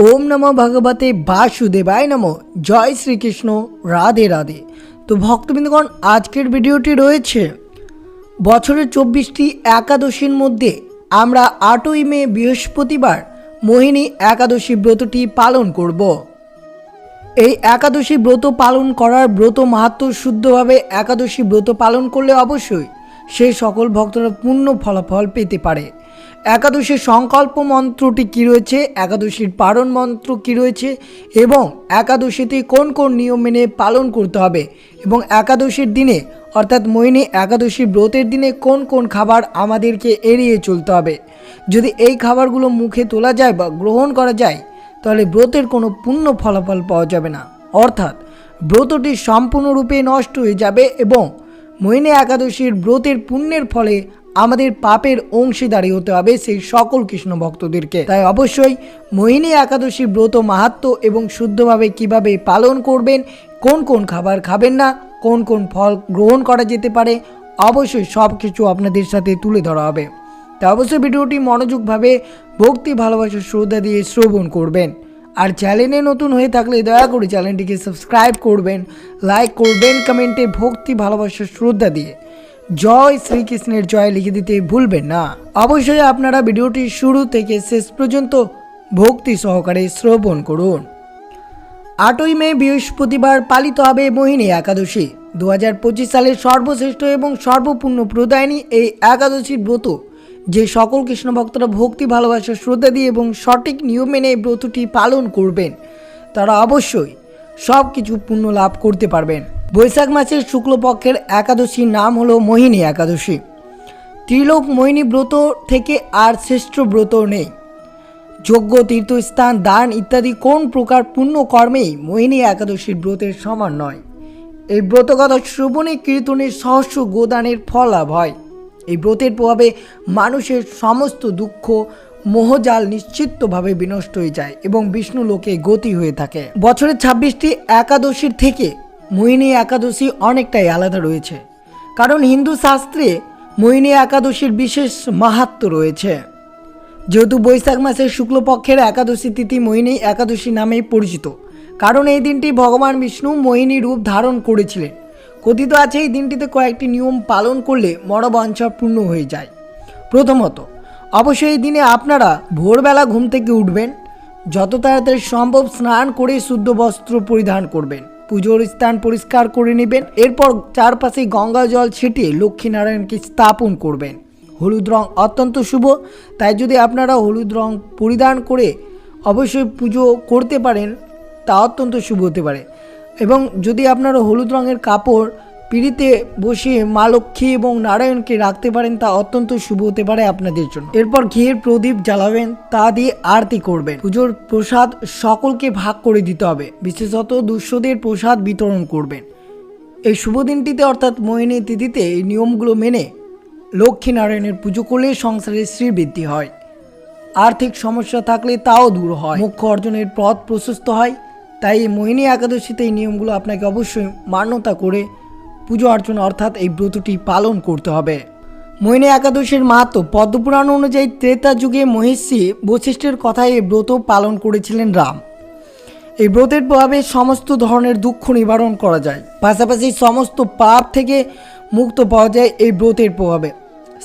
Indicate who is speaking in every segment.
Speaker 1: ওম নম ভগবতে বাসুদেবায় নম। জয় শ্রীকৃষ্ণ। রাধে রাধে। তো ভক্তবৃন্দগণ, আজকের ভিডিওটি রয়েছে বছরের চব্বিশটি একাদশীর মধ্যে আমরা আটই মে বৃহস্পতিবার মোহিনী একাদশী ব্রতটি পালন করব। এই একাদশী ব্রত পালন করার ব্রত মাহাত্ম শুদ্ধভাবে একাদশী ব্রত পালন করলে অবশ্যই সেই সকল ভক্তরা পূর্ণ ফলাফল পেতে পারে। একাদশীর সংকল্প মন্ত্রটি কী রয়েছে? একাদশীর পারণ মন্ত্র কী রয়েছে? এবং একাদশীতে কোন কোন নিয়ম মেনে পালন করতে হবে? এবং একাদশীর দিনে, অর্থাৎ মোহিনী একাদশী ব্রতের দিনে কোন কোন খাবার আমাদেরকে এড়িয়ে চলতে হবে? যদি এই খাবারগুলো মুখে তোলা যায় বা গ্রহণ করা যায়, তাহলে ব্রতের কোনো পূর্ণ ফলাফল পাওয়া যাবে না। অর্থাৎ, ব্রতটি সম্পূর্ণরূপে নষ্ট হয়ে যাবে এবং মোহিনী একাদশীর ব্রতের পুণ্যের ফলে আমাদের পাপের অংশীদারি হতে হবে সেই সকল কৃষ্ণ ভক্তদেরকে। তাই অবশ্যই মোহিনী একাদশী ব্রত মাহাত্ম এবং শুদ্ধভাবে কীভাবে পালন করবেন, কোন কোন খাবার খাবেন না, কোন কোন ফল গ্রহণ করা যেতে পারে, অবশ্যই সব কিছু আপনাদের সাথে তুলে ধরা হবে। তাই অবশ্যই ভিডিওটি মনোযোগভাবে, ভক্তি, ভালোবাসা, শ্রদ্ধা দিয়ে শ্রবণ করবেন। আর চ্যানেলে নতুন হয়ে থাকলে দয়া করে চ্যানেলটিকে সাবস্ক্রাইব করবেন, লাইক করবেন, কমেন্টে ভক্তি, ভালোবাসা, শ্রদ্ধা দিয়ে। জয় শ্রীকৃষ্ণের জয় লিখে দিতে ভুলবেন না। অবশ্যই আপনারা ভিডিওটি শুরু থেকে শেষ পর্যন্ত ভক্তি সহকারে শ্রবণ করুন। আটই মে বৃহস্পতিবার পালিত হবে মোহিনী একাদশী। দু হাজার পঁচিশ সালের সর্বশ্রেষ্ঠ এবং সর্বপূর্ণ প্রদায়নী এই একাদশীর ব্রত, যে সকল কৃষ্ণ ভক্তরা ভক্তি, ভালোবাসা, শ্রদ্ধা দিয়ে এবং সঠিক নিয়ম মেনে এই ব্রতটি পালন করবেন, তারা অবশ্যই সব কিছু পুণ্য লাভ করতে পারবেন। বৈশাখ মাসের শুক্লপক্ষের একাদশীর নাম হলো মোহিনী একাদশী। ত্রিলোক মোহিনী ব্রত থেকে আর শ্রেষ্ঠ ব্রত নেই। যজ্ঞ, তীর্থস্থান, দান ইত্যাদি কোন প্রকার পুণ্য কর্মেই মোহিনী একাদশীর ব্রতের সমান নয়। এই ব্রতগত শ্রবণে কীর্তনের সহস্র গোদানের ফল লাভ হয়। এই ব্রতের প্রভাবে মানুষের সমস্ত দুঃখ, মোহজাল নিশ্চিতভাবে বিনষ্ট হয়ে যায় এবং বিষ্ণু লোকে গতি হয়ে থাকে। বছরের ছাব্বিশটি একাদশীর থেকে মোহিনী একাদশী অনেকটাই আলাদা রয়েছে। কারণ হিন্দু শাস্ত্রে মোহিনী একাদশীর বিশেষ মাহাত্ম রয়েছে। যেহেতু বৈশাখ মাসের শুক্লপক্ষের একাদশী তিথি মোহিনী একাদশী নামেই পরিচিত। কারণ এই দিনটি ভগবান বিষ্ণু মোহিনী রূপ ধারণ করেছিলেন। কথিত আছে এই দিনটিতে কয়েকটি নিয়ম পালন করলে মনোবাঞ্ছা পূর্ণ হয়ে যায়। প্রথমত, অবশ্যই এই দিনে আপনারা ভোরবেলা ঘুম থেকে উঠবেন। যত তাড়াতাড়ি সম্ভব স্নান করে শুদ্ধ বস্ত্র পরিধান করবেন। পুজোর স্থান পরিষ্কার করে নেবেন। এরপর চারপাশে গঙ্গা জল ছিটিয়ে লক্ষ্মীনারায়ণকে স্থাপন করবেন। হলুদ রং অত্যন্ত শুভ, তাই যদি আপনারা হলুদ রং পরিধান করে অবশ্যই পুজো করতে পারেন, তা অত্যন্ত শুভ হতে পারে। এবং যদি আপনারা হলুদ রঙের কাপড় পিড়িতে বসিয়ে মা লক্ষ্মী এবং নারায়ণকে রাখতে পারেন তা অত্যন্ত শুভ হতে পারে আপনাদের জন্য। এরপর ঘিয়ের প্রদীপ জ্বালাবেন, তা দিয়ে আরতি করবেন। পুজোর প্রসাদ সকলকে ভাগ করে দিতে হবে। বিশেষত দুঃস্থদের প্রসাদ বিতরণ করবেন। এই শুভ দিনটিতে অর্থাৎ মোহিনী তিথিতে এই নিয়মগুলো মেনে লক্ষ্মী নারায়ণের পুজো করলে সংসারে শ্রীবৃদ্ধি হয়। আর্থিক সমস্যা থাকলে তাও দূর হয়। মুখ্য অর্জনের পথ প্রশস্ত হয়। তাই মোহিনী একাদশীতে এই নিয়মগুলো আপনাকে অবশ্যই মান্যতা করে পুজো অর্চনা অর্থাৎ এই ব্রতটি পালন করতে হবে। মোহিনী একাদশীর মাহাত্ম পদ্মপুরাণ অনুযায়ী ত্রেতা যুগে মহিষী বৈশিষ্ট্যের কথায় এই ব্রত পালন করেছিলেন রাম। এই ব্রতের প্রভাবে সমস্ত ধরনের দুঃখ নিবারণ করা যায়। পাশাপাশি সমস্ত পাপ থেকে মুক্ত পাওয়া যায় এই ব্রতের প্রভাবে।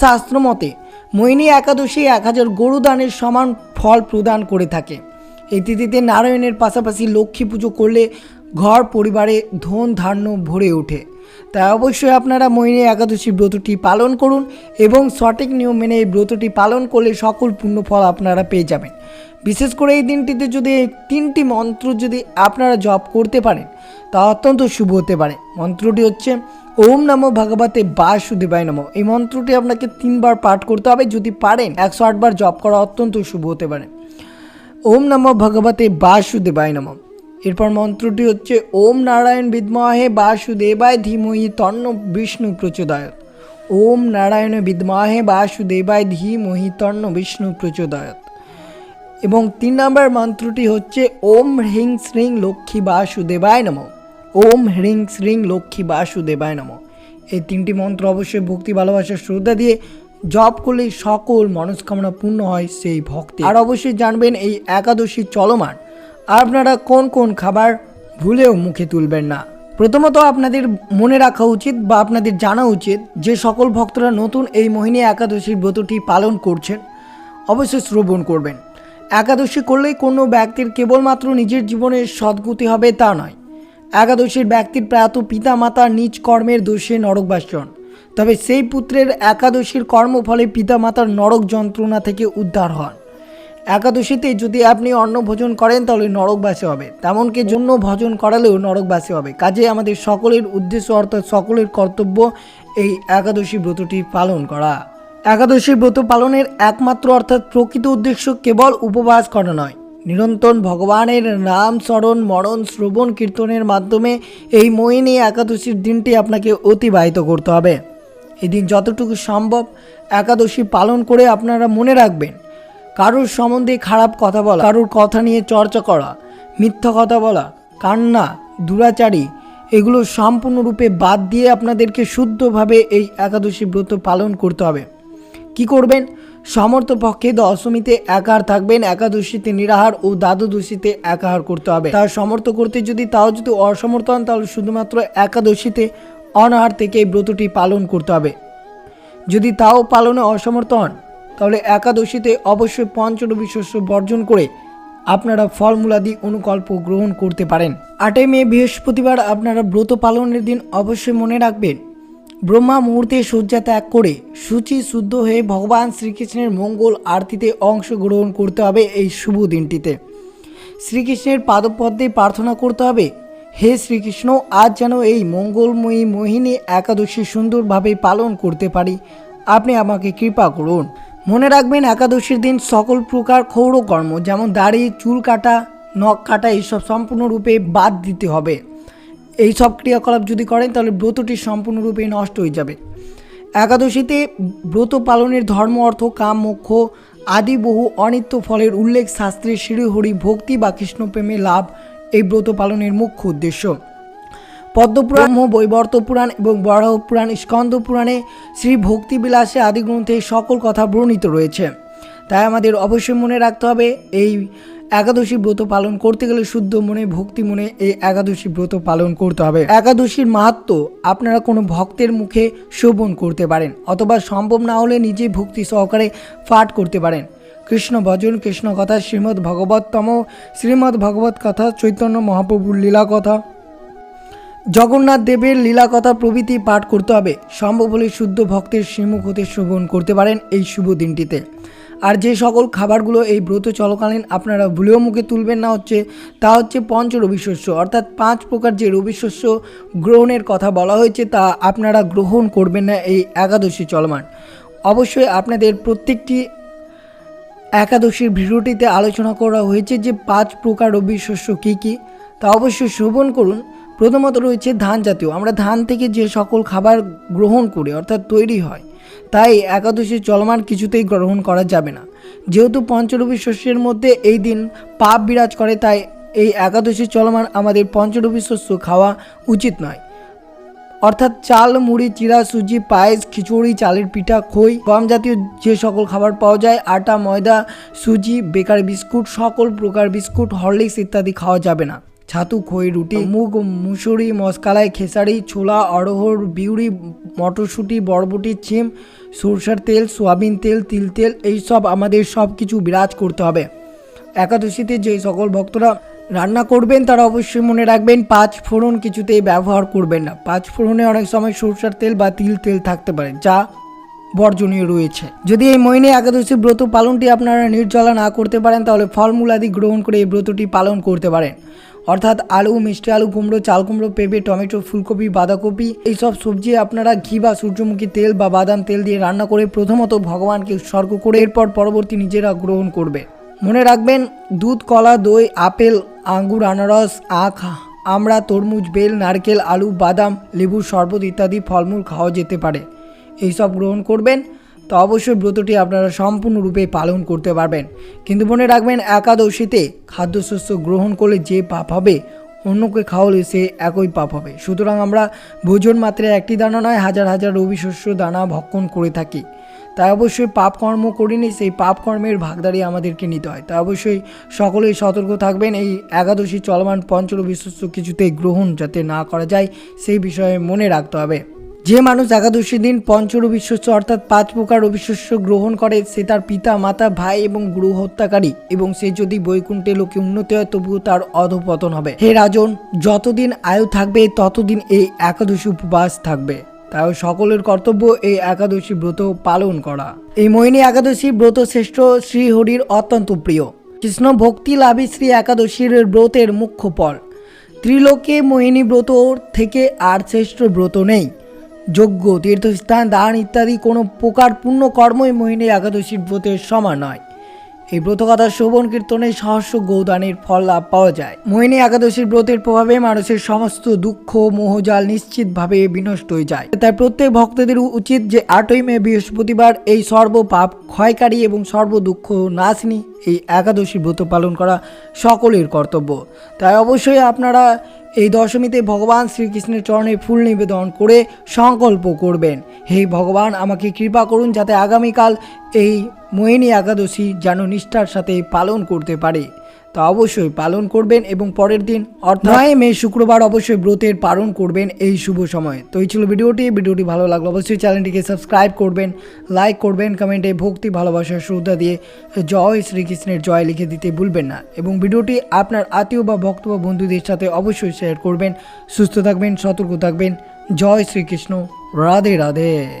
Speaker 1: শাস্ত্র মতে মোহিনী একাদশী এক হাজার গরু দানের সমান ফল প্রদান করে থাকে। এই তিথিতে নারায়ণের পাশাপাশি লক্ষ্মী পুজো করলে ঘর পরিবারে ধন ধান্য ভরে ওঠে। তাই অবশ্যই আপনারা মোহিনী একাদশী ব্রতটি পালন করুন এবং সঠিক নিয়ম মেনে এই ব্রতটি পালন করলে সকল পূর্ণ ফল আপনারা পেয়ে যাবেন। বিশেষ করে এই দিনটিতে যদি এই তিনটি মন্ত্র যদি আপনারা জপ করতে পারেন, তা অত্যন্ত শুভ হতে পারে। মন্ত্রটি হচ্ছে, ওম নমো ভগবতে বাসুদেবায় নমো। এই মন্ত্রটি আপনাকে তিনবার পাঠ করতে হবে, যদি পারেন একশো আটবার জপ করা অত্যন্ত শুভ হতে পারে। ওম নমো ভগবতে বাসুদেবায় নমঃ। এরপর মন্ত্রটি হচ্ছে, ওম নারায়ণ বিদ্মহে বাসুদেবায় ধীমহি তন্ন বিষ্ণু প্রচোদয়ত ওম নারায়ণ বিদ্মহে বাসুদেবায় ধীমহি তন্ন বিষ্ণু প্রচোদয়ত এবং তিন নম্বর মন্ত্রটি হচ্ছে, ওম হ্রিং শ্রিং লক্ষ্মী বাসুদেবায় নম। ওম হ্রিং শ্রিং লক্ষ্মী বাসুদেবায় নম। এই তিনটি মন্ত্র অবশ্যই ভক্তি, ভালোবাসা, শ্রদ্ধা দিয়ে জপ করলে সকল মনস্কামনা পূর্ণ হয় সেই ভক্তি। আর অবশ্যই জানবেন এই একাদশী চলমান। আপনারা কোন কোন খাবার ভুলেও মুখে তুলবেন না। প্রথমত আপনাদের মনে রাখা উচিত বা আপনাদের জানা উচিত যে সকল ভক্তরা নতুন এই মোহিনী একাদশীর ব্রতটি পালন করছেন অবশ্যই শ্রবণ করবেন। একাদশী করলেই কোনো ব্যক্তির কেবলমাত্র নিজের জীবনের সদ্গতি হবে তা নয়। একাদশীর ব্যক্তির প্রায়ত পিতা মাতা নিজ কর্মের দোষে নরকবাসন তবে সেই পুত্রের একাদশীর কর্মফলে পিতা মাতার নরক যন্ত্রণা থেকে উদ্ধার হন। একাদশীতে যদি আপনি অন্ন ভোজন করেন, তাহলে নরকবাসী হবে। তেমনকি জন্য ভোজন করালেও নরকবাসী হবে। কাজে আমাদের সকলের উদ্দেশ্য, অর্থাৎ সকলের কর্তব্য, এই একাদশী ব্রতটি পালন করা। একাদশী ব্রত পালনের একমাত্র, অর্থাৎ প্রকৃত উদ্দেশ্য কেবল উপবাস করা নয়। নিরন্তর ভগবানের নাম স্মরণ, মরণ, শ্রবণ, কীর্তনের মাধ্যমে এই মোহিনী একাদশীর দিনটি আপনাকে অতিবাহিত করতে হবে। এদিন যতটুকু সম্ভব একাদশী পালন করে আপনারা মনে রাখবেন। কারোর সম্বন্ধে খারাপ কথা বলা, কারোর কথা নিয়ে চর্চা করা, মিথ্যা কথা বলা, কান্না, দুরাচারী, এগুলো সম্পূর্ণরূপে বাদ দিয়ে আপনাদেরকে শুদ্ধভাবে এই একাদশী ব্রত পালন করতে হবে। কি করবেন? সমর্থ পক্ষে দশমীতে একাহার থাকবেন, একাদশীতে নিরাহার ও দ্বাদশীতে একাহার করতে হবে। তার সমর্থ করতে যদি, তাও যদি অসমর্থ হন, তাহলে শুধুমাত্র একাদশীতে অনাহার থেকে এই ব্রতটি পালন করতে হবে। যদি তাও পালনে অসমর্থ হন তাহলে একাদশীতে অবশ্যই পঞ্চরবি শস্য বর্জন করে আপনারা ফলমূলাদি অনুকল্প গ্রহণ করতে পারেন। আটই মে বৃহস্পতিবার আপনারা ব্রত পালনের দিন অবশ্যই মনে রাখবেন। ব্রহ্মা মুহূর্তে শয্যা ত্যাগ করে সূচি শুদ্ধ হয়ে ভগবান শ্রীকৃষ্ণের মঙ্গল আরতিতে অংশগ্রহণ করতে হবে এই শুভ দিনটিতে। শ্রীকৃষ্ণের পাদপদ্মে প্রার্থনা করতে হবে, হে শ্রীকৃষ্ণ, আজ যেন এই মঙ্গলময়ী মোহিনী একাদশী সুন্দরভাবে পালন করতে পারি। আপনি আমাকে কৃপা করুন। মনে রাখবেন, একাদশীর দিন সকল প্রকার ক্ষৌরকর্ম যেমন দাড়ি, চুল কাটা, নখ কাটা, এইসব সম্পূর্ণরূপে বাদ দিতে হবে। এই সব ক্রিয়াকলাপ যদি করেন, তাহলে ব্রতটি সম্পূর্ণরূপে নষ্ট হয়ে যাবে। একাদশীতে ব্রত পালনের ধর্ম, অর্থ, কাম, মোক্ষ আদি বহু অনিত্য ফলের উল্লেখ, শাস্ত্রে শ্রীহরি ভক্তি বা কৃষ্ণপ্রেমে লাভ, এই ব্রত পালনের মুখ্য উদ্দেশ্য। পদ্মপুরাণ বৈবর্ত পুরাণ এবং বরাহ পুরাণ স্কন্দ পুরাণে শ্রী ভক্তিবিলাসে আদি গ্রন্থে সকল কথা বর্ণিত রয়েছে। তাই আমাদের অবশ্যই মনে রাখতে হবে, এই একাদশী ব্রত পালন করতে গেলে শুদ্ধ মনে, ভক্তি মনে এই একাদশী ব্রত পালন করতে হবে। একাদশীর মাহাত্ম আপনারা কোনো ভক্তের মুখে শোভন করতে পারেন, অথবা সম্ভব না হলে নিজে ভক্তি সহকারে পাঠ করতে পারেন। কৃষ্ণ ভজন, কৃষ্ণ কথা, শ্রীমদ্ ভগবততম, শ্রীমদ্ ভগবত কথা, চৈতন্য মহাপ্রভুর লীলা কথা। জগন্নাথ দেবের লীলা কথা প্রভৃতি পাঠ করতে হবে। সম্ভব হলে শুদ্ধ ভক্তের শ্রীমুখ হতে শ্রবণ করতে পারেন এই শুভ দিনটিতে। আর যে সকল খাবারগুলো এই ব্রত চলকালীন আপনারা ভুলেও মুখে তুলবেন না হচ্ছে, তা হচ্ছে পঞ্চ রবিশস্য অর্থাৎ পাঁচ প্রকার যে রবিশস্য গ্রহণের কথা বলা হয়েছে, তা আপনারা গ্রহণ করবেন না এই একাদশী চলমান। অবশ্যই আপনাদের প্রত্যেকটি একাদশীর ভিডিওটিতে আলোচনা করা হয়েছে যে পাঁচ প্রকার রবি শস্য কী কী। তা অবশ্যই শ্রবণ করুন। প্রথমত রয়েছে ধান জাতীয়। আমরা ধান থেকে যে সকল খাবার গ্রহণ করি, অর্থাৎ তৈরি হয়, তাই একাদশী চলমান কিছুতেই গ্রহণ করা যাবে না। যেহেতু পঞ্চরবি শস্যের মধ্যে এই দিন পাপ বিরাজ করে, তাই এই একাদশী চলমান আমাদের পঞ্চরবি শস্য খাওয়া উচিত নয়। অর্থাৎ চাল, মুড়ি চিরা সুজি, পায়েস, খিচুড়ি, চালের পিঠা, খই, গম জাতীয় যে সকল খাবার পাওয়া যায়, আটা, ময়দা, সুজি, বেকার বিস্কুট, সকল প্রকার বিস্কুট, হরলিক্স ইত্যাদি খাওয়া যাবে না। ছাতু খই রুটি মুগ মুসুরি মশকালাই খেসারি ছোলা অড়হর বিউরি মটরশুঁটি বরবটি চিম সরষের তেল সোয়াবিন তেল তিল তেল এইসব আমাদের সব কিছু বিরাজ করতে হবে। একাদশীতে যে সকল ভক্তরা রান্না করবেন তারা অবশ্যই মনে রাখবেন পাঁচ ফোড়ন কিছুতেই ব্যবহার করবেন না। পাঁচ ফোড়নে অনেক সময় সরষের তেল বা তিল তেল থাকতে পারে যা বর্জনীয় রয়েছে। যদি এই মহিনে একাদশী ব্রত পালনটি আপনারা নির্জলা না করতে পারেন তাহলে ফলমূল আদি গ্রহণ করে এই ব্রতটি পালন করতে পারেন। অর্থাৎ আলু, মিষ্টি আলু, কুমড়ো, চাল কুমড়ো, পেঁপে, টমেটো, ফুলকপি, বাঁধাকপি, এইসব সবজি আপনারা ঘি বা সূর্যমুখী তেল বা বাদাম তেল দিয়ে রান্না করে প্রথমত ভগবানকে উৎসর্গ করে এরপর পরবর্তী নিজেরা গ্রহণ করবে। মনে রাখবেন, দুধ, কলা, দই, আপেল, আঙ্গুর, আনারস, আখ, আমড়া, তরমুজ, বেল, নারকেল, আলু, বাদাম লেবুর শরবত ইত্যাদি ফলমূল খাওয়া যেতে পারে। এইসব গ্রহণ করবেন তো অবশ্যই ব্রতটি আপনারা সম্পূর্ণরূপে পালন করতে পারবেন। কিন্তু মনে রাখবেন, একাদশীতে খাদ্যশস্য গ্রহণ করলে যে পাপ হবে, অন্যকে খাওয়ালে সে একই পাপ হবে। সুতরাং আমরা ভোজন মাত্রে একটি দানা নয়, হাজার হাজার রবি শস্য দানা ভক্ষণ করে থাকি। তাই অবশ্যই পাপ কর্ম করিনি, সেই পাপ কর্মের ভাগদারি আমাদেরকে নিতে হয়। তাই অবশ্যই সকলেই সতর্ক থাকবেন, এই একাদশী চলমান পঞ্চল বিশ্বস্ত কিছুতেই গ্রহণ যাতে না করা যায়, সেই বিষয়ে মনে রাখতে হবে। যে মানুষ একাদশী দিন পঞ্চর অবিশ্বস্য অর্থাৎ পাঁচ প্রকার অবিশ্বস্য গ্রহণ করে, সে তার পিতা, মাতা, ভাই এবং গুরু হত্যাকারী এবং সে যদি বৈকুণ্ঠে লোকে উন্নতি হয়, তবুও তার অধপতন হবে। হে রাজন, যতদিন আয়ু থাকবে, ততদিন এই একাদশী উপবাস থাকবে। তাই সকলের কর্তব্য এই একাদশী ব্রত পালন করা। এই মোহিনী একাদশী ব্রত শ্রেষ্ঠ শ্রীহরির অত্যন্ত প্রিয়। কৃষ্ণ ভক্তি লাভী শ্রী একাদশীর ব্রতের মুখ্য ফল। ত্রিলোকে মোহিনী ব্রত থেকে আর শ্রেষ্ঠ ব্রত নেই। যজ্ঞ তীর্থস্থান, দান ইত্যাদি কোনো প্রকার পুণ্য কর্মই মোহিনী একাদশীর ব্রতের সমান নয়। এই ব্রতকথা শোভন কীর্তনে সহস্র গৌদানের ফল লাভ পাওয়া যায়। মোহিনী একাদশীর ব্রতের প্রভাবে মানুষের সমস্ত দুঃখ, মোহজাল নিশ্চিতভাবে বিনষ্ট হয়ে যায়। তাই প্রত্যেক ভক্তদের উচিত যে আটই মে বৃহস্পতিবার এই সর্ব পাপ ক্ষয়কারী এবং সর্ব দুঃখ নাশিনী এই একাদশী ব্রত পালন করা সকলের কর্তব্য। তাই অবশ্যই আপনারা এই দশমীতে ভগবান শ্রীকৃষ্ণের চরণে ফুল নিবেদন করে সংকল্প করবেন। হে ভগবান, আমাকে কৃপা করুন যাতে আগামীকাল এই মোহিনী একাদশী যেন নিষ্ঠার সাথে পালন করতে পারে। তা অবশ্যই পালন করবেন এবং পরের দিন, অর্থাৎ নয় মে শুক্রবার অবশ্যই ব্রতের পালন করবেন এই শুভ সময়। তো এই ছিল ভিডিওটি। ভিডিওটি ভালো লাগল অবশ্যই চ্যানেলটিকে সাবস্ক্রাইব করবেন, লাইক করবেন, কমেন্টে ভক্তি, ভালোবাসা, শ্রদ্ধা দিয়ে জয় শ্রীকৃষ্ণের জয় লিখে দিতে ভুলবেন না। এবং ভিডিওটি আপনার আত্মীয় বা ভক্ত বা বন্ধুদের সাথে অবশ্যই শেয়ার করবেন। সুস্থ থাকবেন, সতর্ক থাকবেন। জয় শ্রীকৃষ্ণ। রাধে রাধে।